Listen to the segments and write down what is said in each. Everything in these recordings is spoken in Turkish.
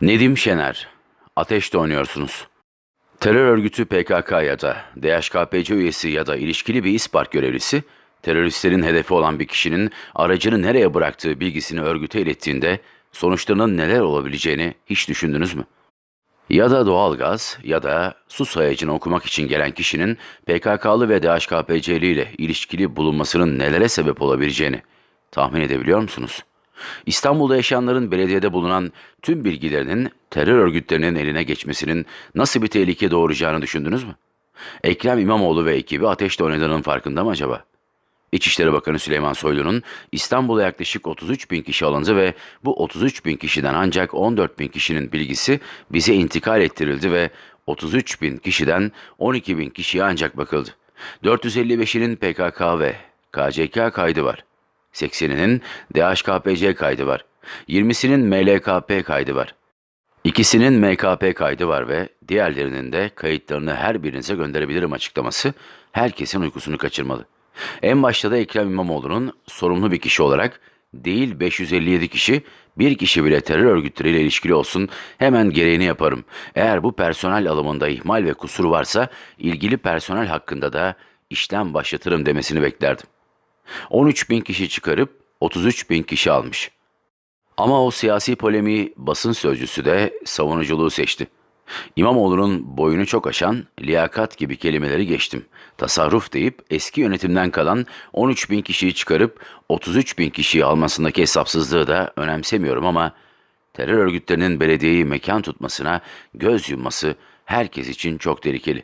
Nedim Şener, ateşte oynuyorsunuz. Terör örgütü PKK ya da DHKPC üyesi ya da ilişkili bir İSPARK görevlisi, teröristlerin hedefi olan bir kişinin aracını nereye bıraktığı bilgisini örgüte ilettiğinde sonuçlarının neler olabileceğini hiç düşündünüz mü? Ya da doğalgaz ya da su sayacını okumak için gelen kişinin PKK'lı ve DHKPC'li ile ilişkili bulunmasının nelere sebep olabileceğini tahmin edebiliyor musunuz? İstanbul'da yaşayanların belediyede bulunan tüm bilgilerinin terör örgütlerinin eline geçmesinin nasıl bir tehlike doğuracağını düşündünüz mü? Ekrem İmamoğlu ve ekibi ateşle oynadığının farkında mı acaba? İçişleri Bakanı Süleyman Soylu'nun İstanbul'a yaklaşık 33 bin kişi alındı ve bu 33 bin kişiden ancak 14 bin kişinin bilgisi bize intikal ettirildi ve 33 bin kişiden 12 bin kişiye ancak bakıldı. 455'inin PKK ve KCK kaydı var. 80'inin DHKPC kaydı var. 20'sinin MLKP kaydı var. İkisinin MKP kaydı var ve diğerlerinin de kayıtlarını her birinize gönderebilirim açıklaması herkesin uykusunu kaçırmalı. En başta da Ekrem İmamoğlu'nun sorumlu bir kişi olarak değil 557 kişi bir kişi bile terör örgütleriyle ilişkili olsun hemen gereğini yaparım. Eğer bu personel alımında ihmal ve kusur varsa ilgili personel hakkında da işlem başlatırım demesini beklerdim. 13 bin kişi çıkarıp 33 bin kişi almış. Ama o siyasi polemiği basın sözcüsü de savunuculuğu seçti. İmamoğlu'nun boyunu çok aşan liyakat gibi kelimeleri geçtim. Tasarruf deyip eski yönetimden kalan 13 bin kişiyi çıkarıp 33 bin kişiyi almasındaki hesapsızlığı da önemsemiyorum ama terör örgütlerinin belediyeyi mekan tutmasına göz yumması herkes için çok tehlikeli.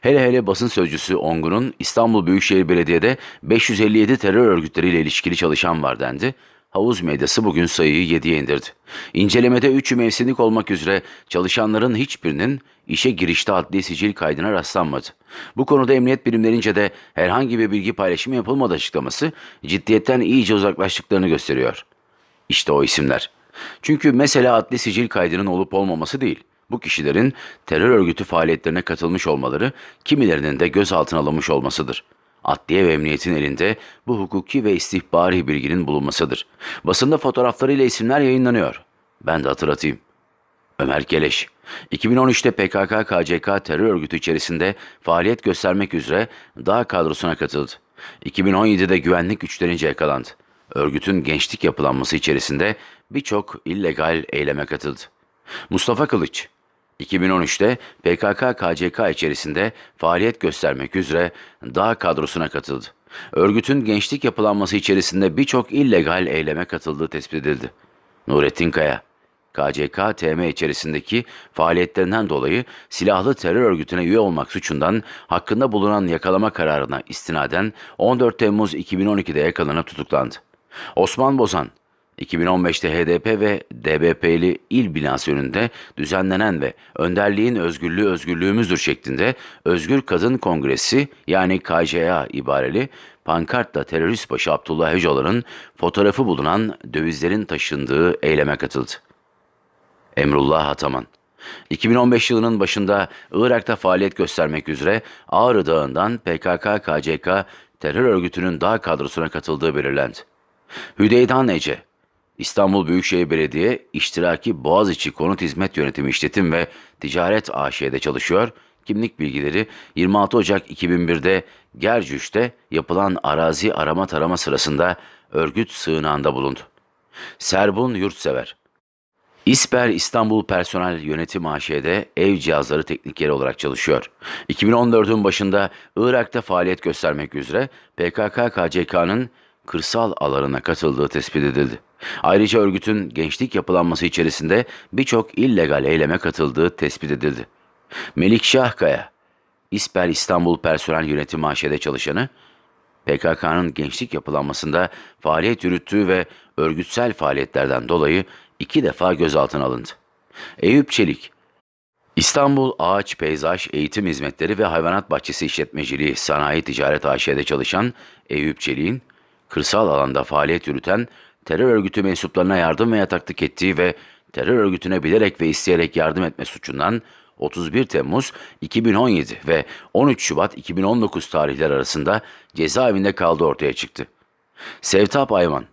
Hele hele basın sözcüsü Ongun'un İstanbul Büyükşehir Belediye'de 557 terör örgütleriyle ilişkili çalışan var dendi. Havuz medyası bugün sayıyı 7'ye indirdi. İncelemede 3'ü mevsimlik olmak üzere çalışanların hiçbirinin işe girişte adli sicil kaydına rastlanmadı. Bu konuda emniyet birimlerince de herhangi bir bilgi paylaşımı yapılmadı açıklaması ciddiyetten iyice uzaklaştıklarını gösteriyor. İşte o isimler. Çünkü mesele adli sicil kaydının olup olmaması değil. Bu kişilerin terör örgütü faaliyetlerine katılmış olmaları, kimilerinin de gözaltına alınmış olmasıdır. Adliye ve emniyetin elinde bu hukuki ve istihbari bilginin bulunmasıdır. Basında fotoğraflarıyla isimler yayınlanıyor. Ben de hatırlatayım. Ömer Keleş, 2013'te PKK-KCK terör örgütü içerisinde faaliyet göstermek üzere dağ kadrosuna katıldı. 2017'de güvenlik güçlerince yakalandı. Örgütün gençlik yapılanması içerisinde birçok illegal eyleme katıldı. Mustafa Kılıç, 2013'te PKK-KCK içerisinde faaliyet göstermek üzere dağ kadrosuna katıldı. Örgütün gençlik yapılanması içerisinde birçok illegal eyleme katıldığı tespit edildi. Nurettin Kaya, KCK TM içerisindeki faaliyetlerinden dolayı silahlı terör örgütüne üye olmak suçundan hakkında bulunan yakalama kararına istinaden 14 Temmuz 2012'de yakalanıp tutuklandı. Osman Bozan, 2015'te HDP ve DBP'li il binası düzenlenen ve önderliğin özgürlüğü özgürlüğümüzdür şeklinde Özgür Kadın Kongresi yani KCA ibareli pankartla terörist başı Abdullah Öcalan'ın fotoğrafı bulunan dövizlerin taşındığı eyleme katıldı. Emrullah Ataman. 2015 yılının başında Irak'ta faaliyet göstermek üzere Ağrı Dağı'ndan PKK-KCK terör örgütünün dağ kadrosuna katıldığı belirlendi. Hüdeydan Ece, İstanbul Büyükşehir Belediye İştiraki Boğaziçi Konut Hizmet Yönetimi İşletim ve Ticaret AŞ'de çalışıyor. Kimlik bilgileri 26 Ocak 2001'de Gercüş'te yapılan arazi arama tarama sırasında örgüt sığınağında bulundu. Serbun Yurtsever, İsper İstanbul Personel Yönetim AŞ'de ev cihazları teknikeri olarak çalışıyor. 2014'ün başında Irak'ta faaliyet göstermek üzere PKK-KCK'nın kırsal alanına katıldığı tespit edildi. Ayrıca örgütün gençlik yapılanması içerisinde birçok illegal eyleme katıldığı tespit edildi. Melik Şahkaya, İsper İstanbul Personel Yönetim AŞ'de çalışanı, PKK'nın gençlik yapılanmasında faaliyet yürüttüğü ve örgütsel faaliyetlerden dolayı iki defa gözaltına alındı. Eyüp Çelik, İstanbul Ağaç Peyzaj Eğitim Hizmetleri ve Hayvanat Bahçesi İşletmeciliği Sanayi Ticaret AŞ'de çalışan Eyüp Çelik'in, kırsal alanda faaliyet yürüten terör örgütü mensuplarına yardım ve yataklık ettiği ve terör örgütüne bilerek ve isteyerek yardım etme suçundan 31 Temmuz 2017 ve 13 Şubat 2019 tarihler arasında cezaevinde kaldığı ortaya çıktı. Sevtap Ayman,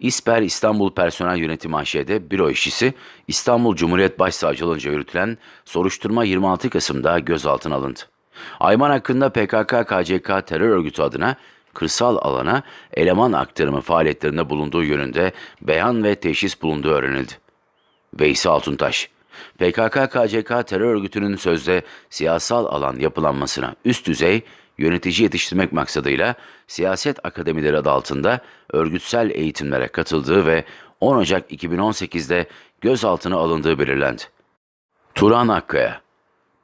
İsper İstanbul Personel Yönetimi AŞ'de büro işçisi İstanbul Cumhuriyet Başsavcılığınca yürütülen soruşturma 26 Kasım'da gözaltına alındı. Ayman hakkında PKK-KCK terör örgütü adına kırsal alana eleman aktarımı faaliyetlerinde bulunduğu yönünde beyan ve teşhis bulunduğu öğrenildi. Veysi Altuntaş, PKK-KCK terör örgütünün sözde siyasal alan yapılanmasına üst düzey yönetici yetiştirmek maksadıyla siyaset akademileri adı altında örgütsel eğitimlere katıldığı ve 10 Ocak 2018'de gözaltına alındığı belirlendi. Turan Akkaya,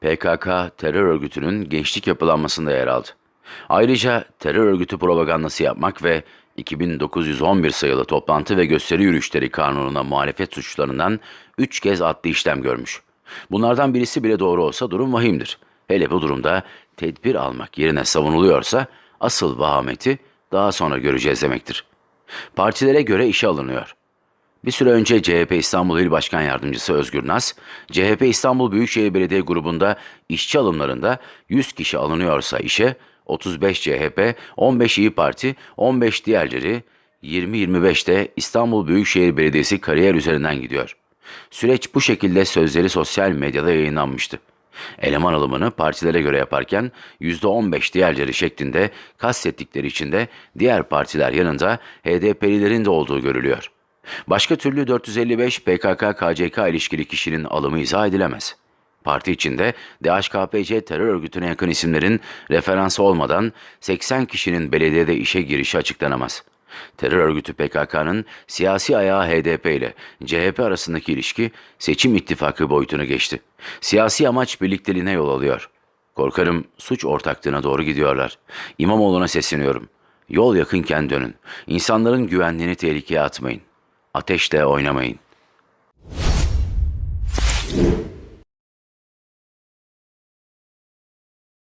PKK terör örgütünün gençlik yapılanmasında yer aldı. Ayrıca terör örgütü propagandası yapmak ve 2911 sayılı toplantı ve gösteri yürüyüşleri kanununa muhalefet suçlarından 3 kez adli işlem görmüş. Bunlardan birisi bile doğru olsa durum vahimdir. Hele bu durumda tedbir almak yerine savunuluyorsa asıl vahameti daha sonra göreceğiz demektir. Partilere göre işe alınıyor. Bir süre önce CHP İstanbul İl Başkan Yardımcısı Özgür Nas, CHP İstanbul Büyükşehir Belediye grubunda işçi alımlarında 100 kişi alınıyorsa işe 35 CHP, 15 İyi Parti, 15 diğerleri 20-25'te İstanbul Büyükşehir Belediyesi kariyer üzerinden gidiyor. Süreç bu şekilde sözleri sosyal medyada yayınlanmıştı. Eleman alımını partilere göre yaparken %15 diğerleri şeklinde kastettikleri için de diğer partiler yanında HDP'lilerin de olduğu görülüyor. Başka türlü 455 PKK-KCK ilişkili kişinin alımı izah edilemez. Parti içinde DHKPC terör örgütüne yakın isimlerin referansı olmadan 80 kişinin belediyede işe girişi açıklanamaz. Terör örgütü PKK'nın siyasi ayağı HDP ile CHP arasındaki ilişki seçim ittifakı boyutunu geçti. Siyasi amaç birlikteliğine yol alıyor. Korkarım suç ortaklığına doğru gidiyorlar. İmamoğlu'na sesleniyorum. Yol yakınken dönün. İnsanların güvenliğini tehlikeye atmayın. Ateşle oynamayın.